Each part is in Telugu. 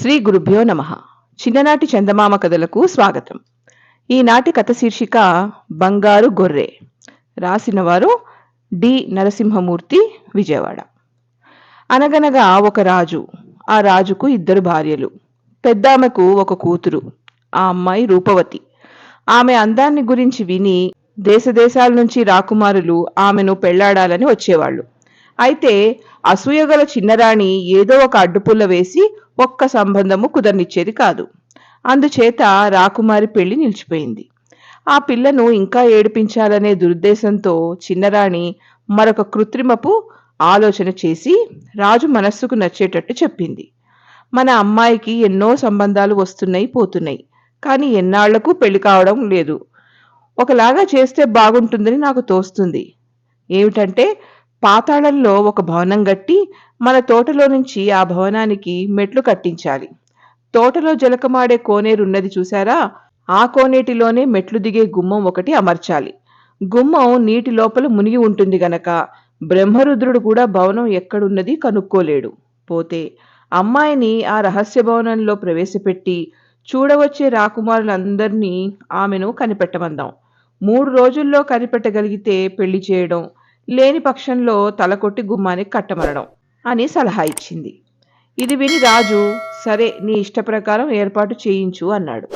శ్రీ గురుభ్యో నమ. చిన్ననాటి చందమామ కథలకు స్వాగతం. ఈనాటి కథ శీర్షిక బంగారు గొర్రె. రాసినవారు డి. నరసింహమూర్తి విజయవాడ. అనగనగా ఒక రాజు ఆ రాజుకు ఇద్దరు భార్యలు. పెద్దామెకు ఒక కూతురు ఆ అమ్మాయి రూపవతి. ఆమె అందాన్ని గురించి విని దేశదేశాల నుంచి రాకుమారులు ఆమెను పెళ్ళాడాలని వచ్చేవాళ్ళు. అయితే అసూయగల చిన్నరాణి ఏదో ఒక అడ్డుపుల్ల వేసి ఒక్క సంబంధము కుదరనిచ్చేది కాదు. అందుచేత రాకుమారి పెళ్ళి నిలిచిపోయింది. ఆ పిల్లను ఇంకా ఏడిపించాలనే దురుద్దేశంతో చిన్నరాణి మరొక కృత్రిమపు ఆలోచన చేసి రాజు మనస్సుకు నచ్చేటట్టు చెప్పింది. మన అమ్మాయికి ఎన్నో సంబంధాలు వస్తున్నాయి పోతున్నాయి. కానీ ఎన్నాళ్ళకు పెళ్ళి కావడం లేదు. ఒకలాగా చేస్తే బాగుంటుందని నాకు తోస్తుంది. ఏమిటంటే పాతాళంలో ఒక భవనం గట్టి మన తోటలో నుంచి ఆ భవనానికి మెట్లు కట్టించాలి. తోటలో జలకమాడే కోనేరున్నది చూసారా ఆ కోనేటిలోనే మెట్లు దిగే గుమ్మం ఒకటి అమర్చాలి. గుమ్మం నీటి లోపల మునిగి ఉంటుంది గనక బ్రహ్మరుద్రుడు కూడా భవనం ఎక్కడున్నది కనుక్కోలేడు. పోతే అమ్మాయిని ఆ రహస్య భవనంలో ప్రవేశపెట్టి చూడవచ్చే రాకుమారులందరినీ ఆమెను కనిపెట్టమందాం. మూడు రోజుల్లో కనిపెట్టగలిగితే పెళ్ళి చేయడం లేని పక్షంలో తలకొట్టి గుమ్మానికి కట్టమనడం అని సలహా ఇచ్చింది. ఇది విని రాజు సరే నీ ఇష్ట ప్రకారం ఏర్పాటు చేయించు అన్నాడు.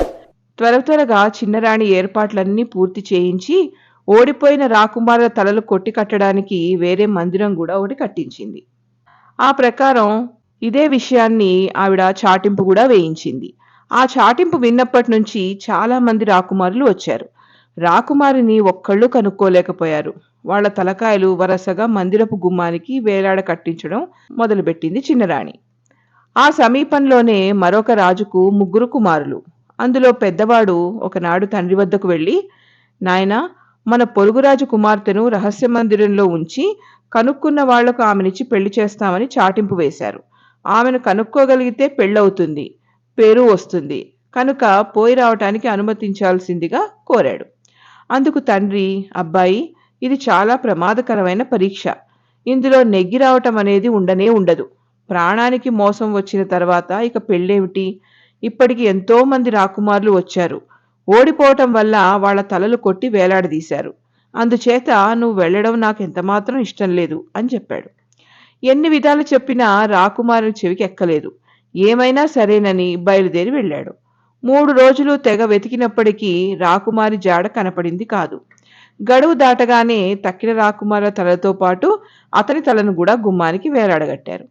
త్వర త్వరగా చిన్నరాణి ఏర్పాట్లన్నీ పూర్తి చేయించి ఓడిపోయిన రాకుమారుల తలలు కొట్టి కట్టడానికి వేరే మందిరం కూడా ఒకటి కట్టించింది. ఆ ప్రకారం ఇదే విషయాన్ని ఆవిడ చాటింపు కూడా వేయించింది. ఆ చాటింపు విన్నప్పటి నుంచి చాలామంది రాకుమారులు వచ్చారు. రాకుమారిని ఒక్కళ్ళు కనుక్కోలేకపోయారు. వాళ్ళ తలకాయలు వరసగా మందిరపు గుమ్మానికి వేలాడ కట్టించడం మొదలుపెట్టింది చిన్నరాణి. ఆ సమీపంలోనే మరొక రాజుకు ముగ్గురు కుమారులు. అందులో పెద్దవాడు ఒకనాడు తండ్రి వద్దకు వెళ్ళి నాయన మన పొరుగురాజు కుమార్తెను రహస్య మందిరంలో ఉంచి కనుక్కున్న వాళ్ళకు ఆమెనిచ్చి పెళ్ళి చేస్తామని చాటింపు వేశారు. ఆమెను కనుక్కోగలిగితే పెళ్ళవుతుంది పేరు వస్తుంది. కనుక పోయి రావటానికి అనుమతించాల్సిందిగా కోరాడు. అందుకు తండ్రి అబ్బాయి ఇది చాలా ప్రమాదకరమైన పరీక్ష. ఇందులో నెగ్గి రావటం అనేది ఉండనే ఉండదు. ప్రాణానికి మోసం వచ్చిన తర్వాత ఇక పెళ్ళేమిటి? ఇప్పటికి ఎంతో మంది రాకుమారులు వచ్చారు. ఓడిపోవటం వల్ల వాళ్ళ తలలు కొట్టి వేలాడదీశారు. అందుచేత నువ్వు వెళ్ళడం నాకు ఎంతమాత్రం ఇష్టం లేదు అని చెప్పాడు. ఎన్ని విధాలు చెప్పినా రాకుమారుని చెవికి ఎక్కలేదు. ఏమైనా సరేనని బయలుదేరి వెళ్ళాడు. మూడు రోజులు తెగ వెతికినప్పటికీ రాకుమారి జాడ కనపడింది కాదు. గడువు దాటగానే తక్కిన రాకుమార తలతో పాటు అతని తలను కూడా గుమ్మానికి వేలాడగట్టారు.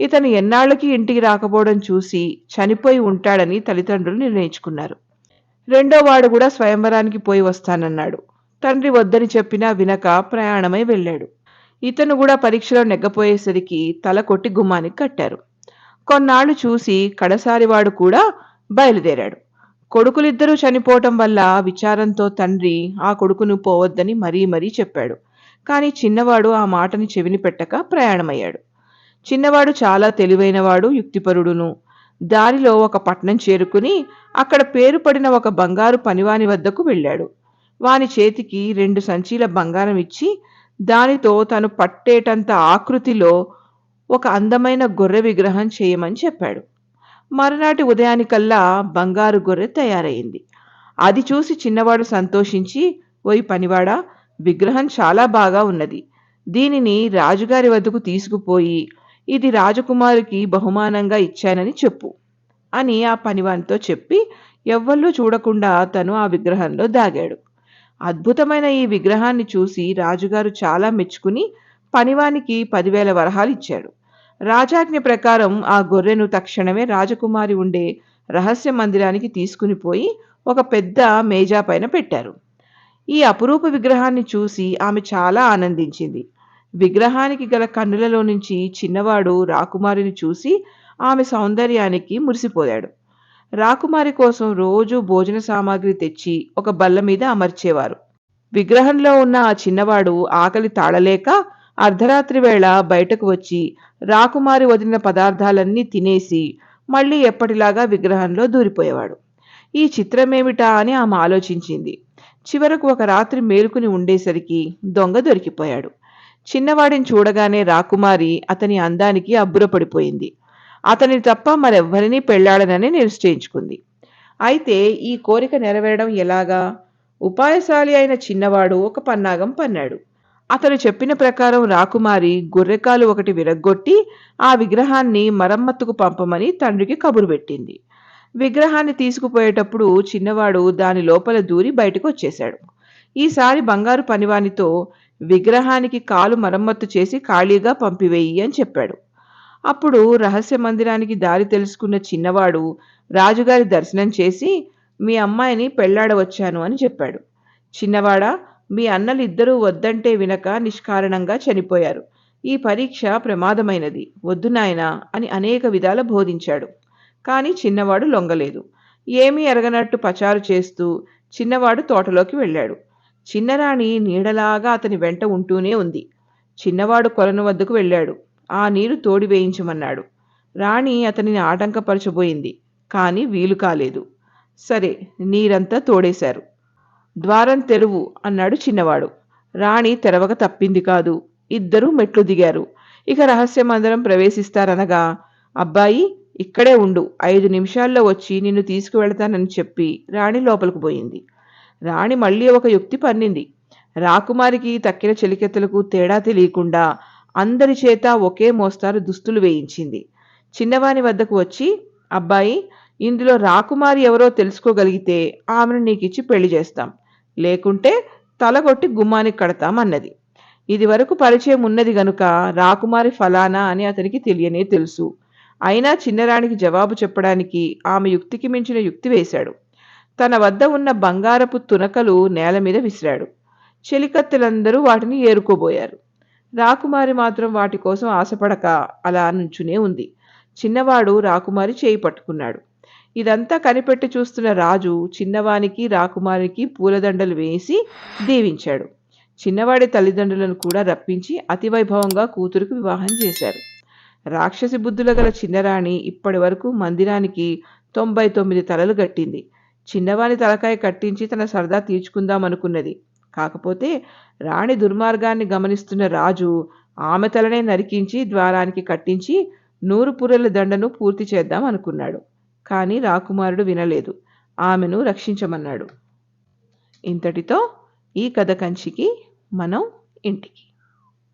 ఇతను ఎన్నాళ్ళకి ఇంటికి రాకపోవడం చూసి చనిపోయి ఉంటాడని తల్లిదండ్రులు నిర్ణయించుకున్నారు. రెండో వాడు కూడా స్వయంవరానికి పోయి వస్తానన్నాడు. తండ్రి వద్దని చెప్పినా వినక ప్రయాణమై వెళ్ళాడు. ఇతను కూడా పరీక్షలో నెగ్గపోయేసరికి తల కొట్టి గుమ్మానికి కట్టారు. కొన్నాళ్ళు చూసి కడసారివాడు కూడా బయలుదేరాడు. కొడుకులిద్దరూ చనిపోవటం వల్ల విచారంతో తండ్రి ఆ కొడుకును పోవద్దని మరీ మరీ చెప్పాడు. కానీ చిన్నవాడు ఆ మాటని చెవిని పెట్టక ప్రయాణమయ్యాడు. చిన్నవాడు చాలా తెలివైనవాడు యుక్తిపరుడును. దారిలో ఒక పట్నం చేరుకుని అక్కడ పేరు పడిన ఒక బంగారు పనివాని వద్దకు వెళ్ళాడు. వాని చేతికి రెండు సంచీల బంగారం ఇచ్చి దానితో తను పట్టేటంత ఆకృతిలో ఒక అందమైన గొర్రె విగ్రహం చేయమని చెప్పాడు. మరునాటి ఉదయానికల్లా బంగారు గొర్రె తయారైంది. అది చూసి చిన్నవాడు సంతోషించి ఓయ్ పనివాడా విగ్రహం చాలా బాగా ఉన్నది. దీనిని రాజుగారి వద్దకు తీసుకుపోయి ఇది రాజకుమారికి బహుమానంగా ఇచ్చానని చెప్పు అని ఆ పనివానితో చెప్పి ఎవ్వళ్ళు చూడకుండా తను ఆ విగ్రహంలో దాగాడు. అద్భుతమైన ఈ విగ్రహాన్ని చూసి రాజుగారు చాలా మెచ్చుకుని పనివానికి పదివేల వరహాలు ఇచ్చాడు. రాజాజ్ఞ ప్రకారం ఆ గొర్రెను తక్షణమే రాజకుమారి ఉండే రహస్య మందిరానికి తీసుకుని పోయి ఒక పెద్ద మేజా పైన పెట్టారు. ఈ అపురూప విగ్రహాన్ని చూసి ఆమె చాలా ఆనందించింది. విగ్రహానికి గల కన్నులలో నుంచి చిన్నవాడు రాకుమారిని చూసి ఆమె సౌందర్యానికి మురిసిపోయాడు. రాకుమారి కోసం రోజు భోజన సామాగ్రి తెచ్చి ఒక బల్ల మీద అమర్చేవారు. విగ్రహంలో ఉన్న ఆ చిన్నవాడు ఆకలి తాళలేక అర్ధరాత్రి వేళ బయటకు వచ్చి రాకుమారి వదిలిన పదార్థాలన్నీ తినేసి మళ్ళీ ఎప్పటిలాగా విగ్రహంలో దూరిపోయేవాడు. ఈ చిత్రమేమిటా అని ఆమె ఆలోచించింది. చివరకు ఒక రాత్రి మేలుకుని ఉండేసరికి దొంగ దొరికిపోయాడు. చిన్నవాడిని చూడగానే రాకుమారి అతని అందానికి అబ్బురపడిపోయింది. అతని తప్ప మరెవ్వరినీ పెళ్ళాడనని నిశ్చయించుకుంది. అయితే ఈ కోరిక నెరవేరడం ఎలాగా? ఉపాయశాలి అయిన చిన్నవాడు ఒక పన్నాగం పన్నాడు. అతను చెప్పిన ప్రకారం రాకుమారి గొర్రెకాలు ఒకటి విరగ్గొట్టి ఆ విగ్రహాన్ని మరమ్మత్తుకు పంపమని తండ్రికి కబురు పెట్టింది. విగ్రహాన్ని తీసుకుపోయేటప్పుడు చిన్నవాడు దాని లోపల దూరి బయటకు వచ్చేశాడు. ఈసారి బంగారు పనివానితో విగ్రహానికి కాలు మరమ్మత్తు చేసి ఖాళీగా పంపివేయి అని చెప్పాడు. అప్పుడు రహస్య మందిరానికి దారి తెలుసుకున్న చిన్నవాడు రాజుగారి దర్శనం చేసి మీ అమ్మాయిని పెళ్ళాడవచ్చాను అని చెప్పాడు. చిన్నవాడా? మీ అన్నలిద్దరూ వద్దంటే వినక నిష్కారణంగా చనిపోయారు. ఈ పరీక్ష ప్రమాదమైనది. వద్దు నాయనా అని అనేక విధాల బోధించాడు. కానీ చిన్నవాడు లొంగలేదు. ఏమీ ఎరగనట్టు పచారు చేస్తూ చిన్నవాడు తోటలోకి వెళ్ళాడు. చిన్నరాణి నీడలాగా అతని వెంట ఉంటూనే ఉంది. చిన్నవాడు కొలను వద్దకు వెళ్ళాడు. ఆ నీరు తోడి వేయించమన్నాడు. రాణి అతనిని ఆటంకపరచబోయింది. కానీ వీలు కాలేదు. సరే నీరంతా తోడేశారు. ద్వారం తెరువు అన్నాడు చిన్నవాడు. రాణి తెరవక తప్పింది కాదు. ఇద్దరూ మెట్లు దిగారు. ఇక రహస్య మందిరం ప్రవేశిస్తారనగా అబ్బాయి ఇక్కడే ఉండు. ఐదు నిమిషాల్లో వచ్చి నిన్ను తీసుకువెళతానని చెప్పి రాణి లోపలికి పోయింది. రాణి మళ్ళీ ఒక యుక్తి పన్నింది. రాకుమారికి తక్కిన చెలికెత్తలకు తేడా తెలియకుండా అందరి చేత ఒకే మోస్తారు దుస్తులు వేయించింది. చిన్నవాని వద్దకు వచ్చి అబ్బాయి ఇందులో రాకుమారి ఎవరో తెలుసుకోగలిగితే ఆమెను నీకిచ్చి పెళ్ళి చేస్తాం. లేకుంటే తలగొట్టి గుమ్మానికి కడతాం అన్నది ఇది వరకు పరిచయం ఉన్నది గనుక రాకుమారి ఫలానా అని అతనికి తెలియనే తెలుసు. అయినా చిన్నరాణికి జవాబు చెప్పడానికి ఆమె యుక్తికి మించిన యుక్తి వేశాడు. తన వద్ద ఉన్న బంగారపు తునకలు నేల మీద విసిరాడు. చెలికత్తెలందరూ వాటిని ఏరుకోబోయారు. రాకుమారి మాత్రం వాటి కోసం ఆశపడక అలా నుంచునే ఉంది. చిన్నవాడు రాకుమారి చేయి పట్టుకున్నాడు. ఇదంతా కనిపెట్టి చూస్తున్న రాజు చిన్నవానికి రాకుమారికి పూలదండలు వేసి దీవించాడు. చిన్నవాడి తల్లిదండ్రులను కూడా రప్పించి అతివైభవంగా కూతురుకు వివాహం చేశారు. రాక్షసి బుద్ధుల గల చిన్నరాణి ఇప్పటి వరకు మందిరానికి తొంభై తొమ్మిది తలలు కట్టింది. చిన్నవాని తలకాయ కట్టించి తన సరదా తీర్చుకుందామనుకున్నది. కాకపోతే రాణి దుర్మార్గాన్ని గమనిస్తున్న రాజు ఆమె తలనే నరికించి ద్వారానికి కట్టించి నూరు పుర్రెల దండను పూర్తి చేద్దాం అనుకున్నాడు కానీ రాకుమారుడు వినలేదు. ఆమెను రక్షించమన్నాడు. ఇంతటితో ఈ కథ కంచికి మనం ఇంటికి.